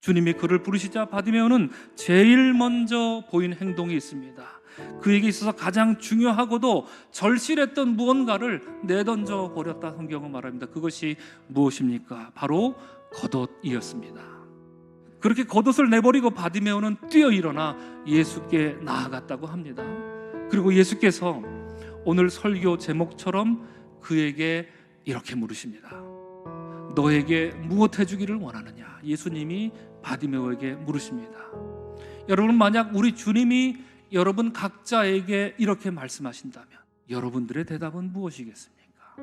주님이 그를 부르시자 바디메오는 제일 먼저 보인 행동이 있습니다. 그에게 있어서 가장 중요하고도 절실했던 무언가를 내던져 버렸다 성경은 말합니다. 그것이 무엇입니까? 바로 겉옷이었습니다. 그렇게 겉옷을 내버리고 바디메오는 뛰어 일어나 예수께 나아갔다고 합니다. 그리고 예수께서 오늘 설교 제목처럼 그에게 이렇게 물으십니다. 너에게 무엇 해주기를 원하느냐? 예수님이 바디메오에게 물으십니다. 여러분 만약 우리 주님이 여러분 각자에게 이렇게 말씀하신다면 여러분들의 대답은 무엇이겠습니까?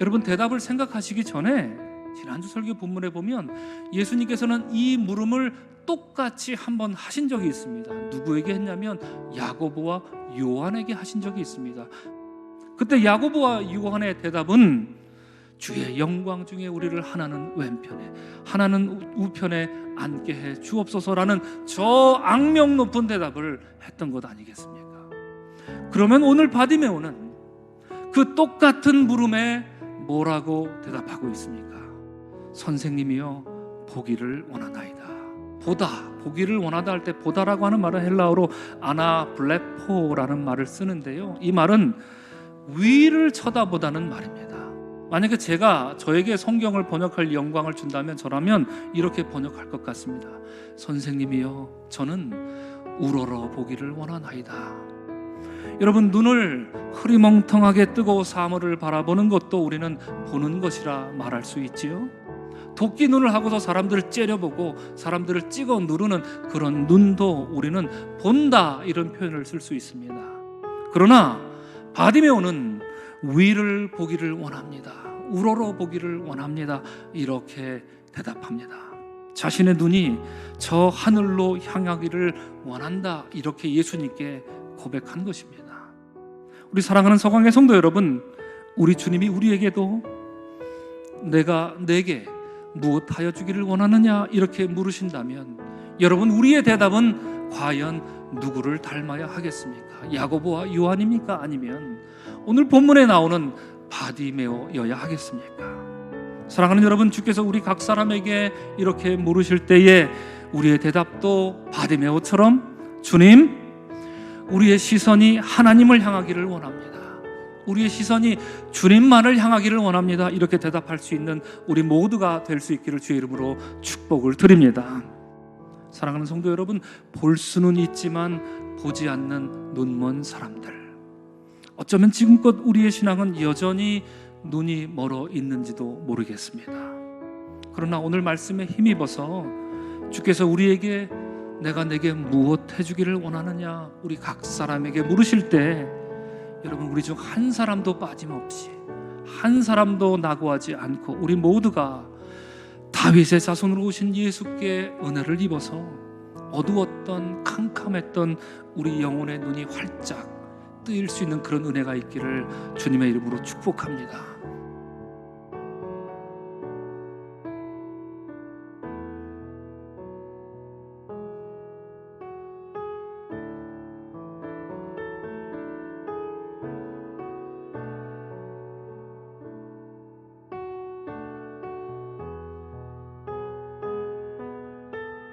여러분 대답을 생각하시기 전에 지난주 설교 본문에 보면 예수님께서는 이 물음을 똑같이 한번 하신 적이 있습니다. 누구에게 했냐면 야고보와 요한에게 하신 적이 있습니다. 그때 야고보와 요한의 대답은 주의 영광 중에 우리를 하나는 왼편에 하나는 우- 우편에 앉게 해 주옵소서라는 저 악명 높은 대답을 했던 것 아니겠습니까? 그러면 오늘 바디메오는 그 똑같은 물음에 뭐라고 대답하고 있습니까? 선생님이여 보기를 원하나이다. 보다 보기를 원하다 할 때 보다라고 하는 말은 헬라어로 아나 블레포라는 말을 쓰는데요. 이 말은 위를 쳐다보다는 말입니다. 만약에 제가 저에게 성경을 번역할 영광을 준다면 저라면 이렇게 번역할 것 같습니다. 선생님이여, 저는 우러러 보기를 원하나이다. 여러분 눈을 흐리멍텅하게 뜨고 사물을 바라보는 것도 우리는 보는 것이라 말할 수 있지요. 도끼 눈을 하고서 사람들을 째려보고 사람들을 찍어 누르는 그런 눈도 우리는 본다 이런 표현을 쓸 수 있습니다. 그러나 바디메오는 위를 보기를 원합니다. 우러러 보기를 원합니다. 이렇게 대답합니다. 자신의 눈이 저 하늘로 향하기를 원한다. 이렇게 예수님께 고백한 것입니다. 우리 사랑하는 서광의 성도 여러분, 우리 주님이 우리에게도 내가 내게 무엇하여 주기를 원하느냐 이렇게 물으신다면 여러분 우리의 대답은 과연 누구를 닮아야 하겠습니까? 야고보와 요한입니까? 아니면 오늘 본문에 나오는 바디메오여야 하겠습니까? 사랑하는 여러분, 주께서 우리 각 사람에게 이렇게 물으실 때에 우리의 대답도 바디메오처럼 주님, 우리의 시선이 하나님을 향하기를 원합니다. 우리의 시선이 주님만을 향하기를 원합니다. 이렇게 대답할 수 있는 우리 모두가 될 수 있기를 주의 이름으로 축복을 드립니다. 사랑하는 성도 여러분, 볼 수는 있지만 보지 않는 눈먼 사람들. 어쩌면 지금껏 우리의 신앙은 여전히 눈이 멀어 있는지도 모르겠습니다. 그러나 오늘 말씀에 힘입어서 주께서 우리에게 내가 내게 무엇 해주기를 원하느냐 우리 각 사람에게 물으실 때 여러분 우리 중 한 사람도 빠짐없이 한 사람도 낙오하지 않고 우리 모두가 다윗의 자손으로 오신 예수께 은혜를 입어서 어두웠던 캄캄했던 우리 영혼의 눈이 활짝 뜨일 수 있는 그런 은혜가 있기를 주님의 이름으로 축복합니다.